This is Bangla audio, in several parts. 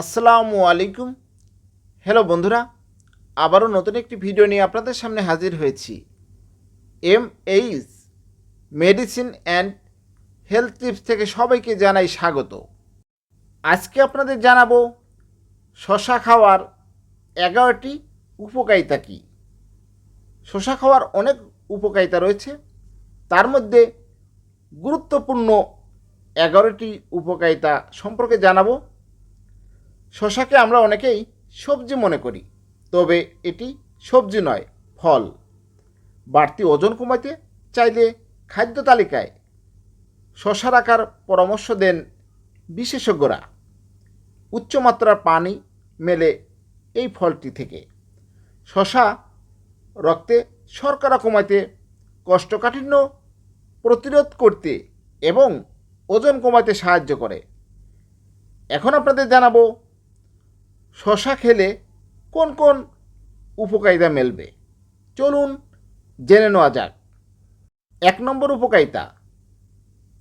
আসসালামু আলাইকুম। হ্যালো বন্ধুরা, আবারও নতুন একটি ভিডিও নিয়ে আপনাদের সামনে হাজির হয়েছি। M H medicine and health tips থেকে সবাইকে জানাই স্বাগত। আজকে আপনাদের জানাব, শশা খাওয়ার এগারোটি উপকারিতা কী? শশা খাওয়ার অনেক উপকারিতা রয়েছে। তার মধ্যে গুরুত্বপূর্ণ এগারোটি উপকারিতা সম্পর্কে জানাব। শশাকে আমরা অনেকেই সবজি মনে করি, তবে এটি সবজি নয়, ফল। বাড়তি ওজন কমাতে চাইলে খাদ্য তালিকায় শশা রাখার পরামর্শ দেন বিশেষজ্ঞরা। উচ্চমাত্রার পানি মেলে এই ফলটি থেকে। শশা রক্তে শর্করা কমাতে কষ্টকাঠিন্য প্রতিরোধ করতে এবং ওজন কমাতে সাহায্য করে। এখন আপনাদের জানাব শশা খেলে কোন কোন উপকারিতা মেলবে? চলুন জেনে নেওয়া যাক। এক নম্বর উপকারিতা,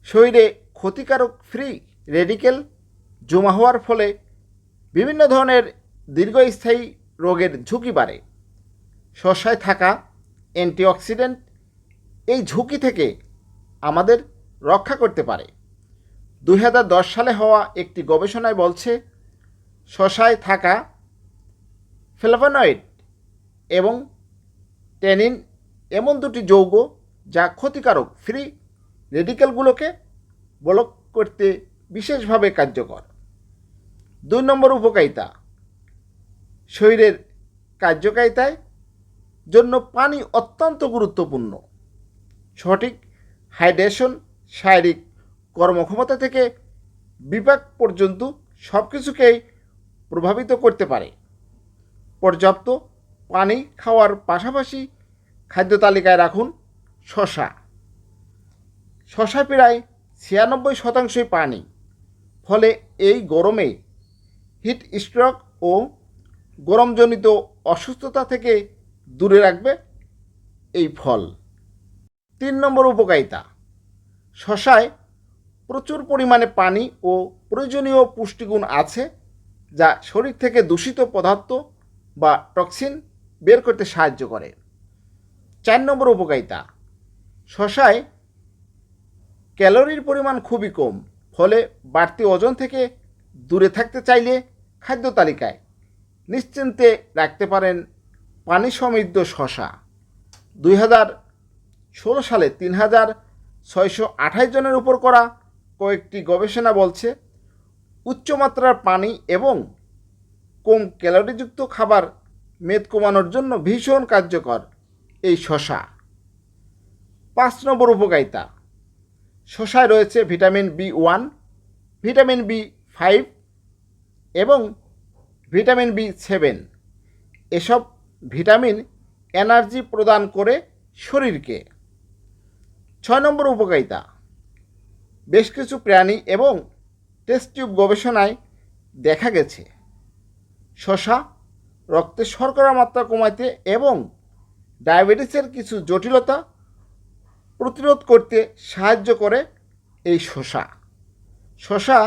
শরীরে ক্ষতিকারক ফ্রি রেডিকেল জমা হওয়ার ফলে বিভিন্ন ধরনের দীর্ঘস্থায়ী রোগের ঝুঁকি বাড়ে। শশায় থাকা অ্যান্টিঅক্সিডেন্ট এই ঝুঁকি থেকে আমাদের রক্ষা করতে পারে। দু হাজার দশ সালে হওয়া একটি গবেষণায় বলছে শশায় থাকা ফ্লেভানয়েড এবং ট্যানিন এমন দুটি যৌগ যা ক্ষতিকারক ফ্রি রেডিকেলগুলোকে ব্লক করতে বিশেষভাবে কার্যকর। দুই নম্বর উপকারিতা, শরীরের কার্যকারিতায় জন্য পানি অত্যন্ত গুরুত্বপূর্ণ। সঠিক হাইড্রেশন, শারীরিক কর্মক্ষমতা থেকে বিপাক পর্যন্ত সব কিছুকেই প্রভাবিত করতে পারে। পর্যাপ্ত পানি খাওয়ার পাশাপাশি খাদ্য তালিকায় রাখুন শশা। শশা প্রায় ছিয়ানব্বই শতাংশই পানি। ফলে এই গরমে হিট স্ট্রোক ও গরমজনিত অসুস্থতা থেকে দূরে রাখবে এই ফল। তিন নম্বর উপকারিতা। শশায় প্রচুর পরিমাণে পানি ও প্রয়োজনীয় পুষ্টিগুণ আছে। যা শরীর থেকে দূষিত পদার্থ বা টক্সিন বের করতে সাহায্য করে। চার নম্বর উপকারিতা, শশায় ক্যালোরির পরিমাণ খুবই কম, ফলে বাড়তি ওজন থেকে দূরে থাকতে চাইলে খাদ্য তালিকায় নিশ্চিন্তে রাখতে পারেন পানি সমৃদ্ধ শশা। দুই হাজার ষোলো সালে তিন হাজার ছয়শো আঠাশ জনের উপর করা কয়েকটি গবেষণা বলছে উচ্চমাত্রার পানি এবং কম ক্যালোরিযুক্ত খাবার মেদ কমানোর জন্য ভীষণ কার্যকর এই শশা পাঁচ নম্বর উপকারিতা। শশায় রয়েছে vitamin B one, vitamin B five এবং ভিটামিন বি সেভেন। এসব ভিটামিন এনার্জি প্রদান করে শরীরকে। ছয় নম্বর উপকারিতা। বেশ কিছু প্রাণী এবং টেস্ট টিউব গবেষণায় দেখা গেছে, শশা রক্তে শর্করা মাত্রা কমাতে এবং ডায়াবেটিসের কিছু জটিলতা প্রতিরোধ করতে সাহায্য করে এই শশা। শশা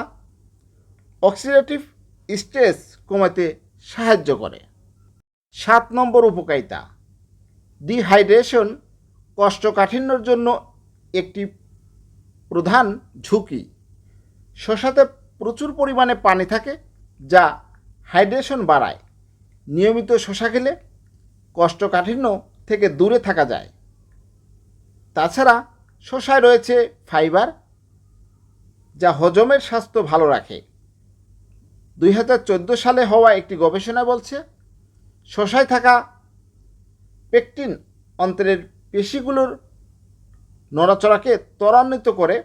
অক্সিডেটিভ স্ট্রেস কমাতে সাহায্য করে। সাত নম্বর উপকারিতা, ডিহাইড্রেশন কষ্টকাঠিন্যর জন্য একটি প্রধান ঝুঁকি। শশাতে প্রচুর পরিমাণে পানি থাকে, যা হাইড্রেশন বাড়ায়। নিয়মিত শশা খেলে কষ্টকাঠিন্য থেকে দূরে থাকা যায়। তাছাড়া শশায় রয়েছে ফাইবার, যা হজমের স্বাস্থ্য ভালো রাখে। দুই হাজার চোদ্দ সালে হওয়া একটি গবেষণা বলছে শশায় থাকা পেকটিন অন্তরের পেশিগুলোর নড়াচড়াকে ত্বরান্বিত করে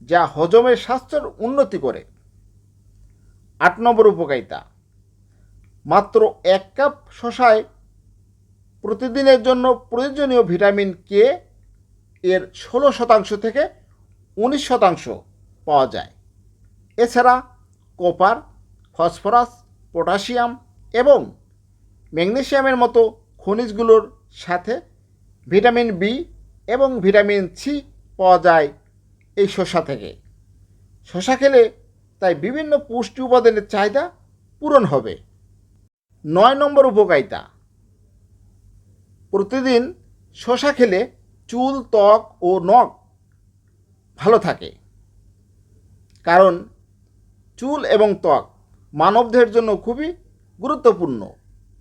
যা হজমের স্বাস্থ্যের উন্নতি করে। আট নম্বর উপকারিতা। মাত্র এক কাপ শশায় প্রতিদিনের জন্য প্রয়োজনীয় ভিটামিন কে এর ষোলো শতাংশ থেকে উনিশ শতাংশ পাওয়া যায়। এছাড়া কপার, ফসফরাস, পটাশিয়াম এবং ম্যাগনেসিয়ামের মতো খনিজগুলোর সাথে ভিটামিন বি এবং ভিটামিন সি পাওয়া যায়। এই শসা থেকে। শসা খেলে তাই বিভিন্ন পুষ্টি উপাদানের চাহিদা পূরণ হবে। নয় নম্বর উপকারিতা। প্রতিদিন শশা খেলে চুল, ত্বক ও নখ ভালো থাকে। কারণ চুল এবং ত্বক মানবদের জন্য খুবই গুরুত্বপূর্ণ।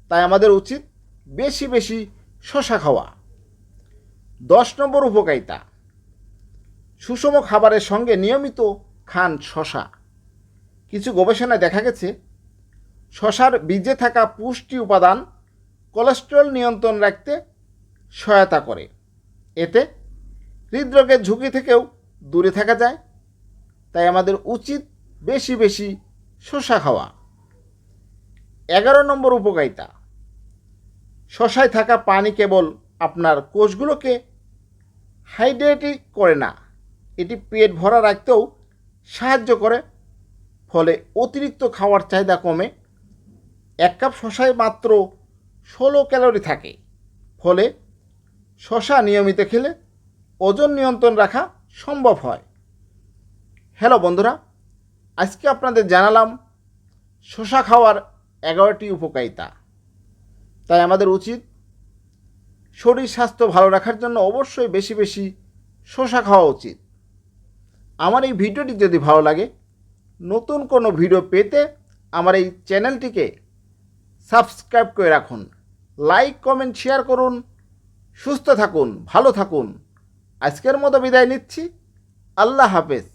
তাই আমাদের উচিত বেশি বেশি শশা খাওয়া। দশ নম্বর উপকারিতা। সুষম খাবারের সঙ্গে নিয়মিত খান শশা। কিছু গবেষণায় দেখা গেছে, শশার বীজে থাকা পুষ্টি উপাদান কোলেস্টেরল নিয়ন্ত্রণ রাখতে সহায়তা করে। এতে হৃদরোগের ঝুঁকি থেকেও দূরে থাকা যায়, তাই আমাদের উচিত বেশি বেশি শশা খাওয়া। এগারো নম্বর উপকারিতা, শশায় থাকা পানি কেবল আপনার কোষগুলোকে হাইড্রেটিক করে না এটি পেট ভরা রাখতেও সাহায্য করে। ফলে অতিরিক্ত খাওয়ার চাহিদা কমে। এক কাপ শশায় মাত্র ষোলো ক্যালোরি থাকে। ফলে শশা নিয়মিত খেলে ওজন নিয়ন্ত্রণ রাখা সম্ভব হয়। হ্যালো বন্ধুরা, আজকে আপনাদের জানালাম শশা খাওয়ার এগারোটি উপকারিতা। তাই আমাদের উচিত শরীর স্বাস্থ্য ভালো রাখার জন্য অবশ্যই বেশি বেশি শশা খাওয়া উচিত। আমার এই ভিডিওটি যদি ভালো লাগে, নতুন কোনো ভিডিও পেতে আমার এই চ্যানেলটিকে সাবস্ক্রাইব করে রাখুন, লাইক, কমেন্ট, শেয়ার করুন, সুস্থ থাকুন, ভালো থাকুন। আজকের মতো বিদায় নিচ্ছি। আল্লাহ হাফেজ।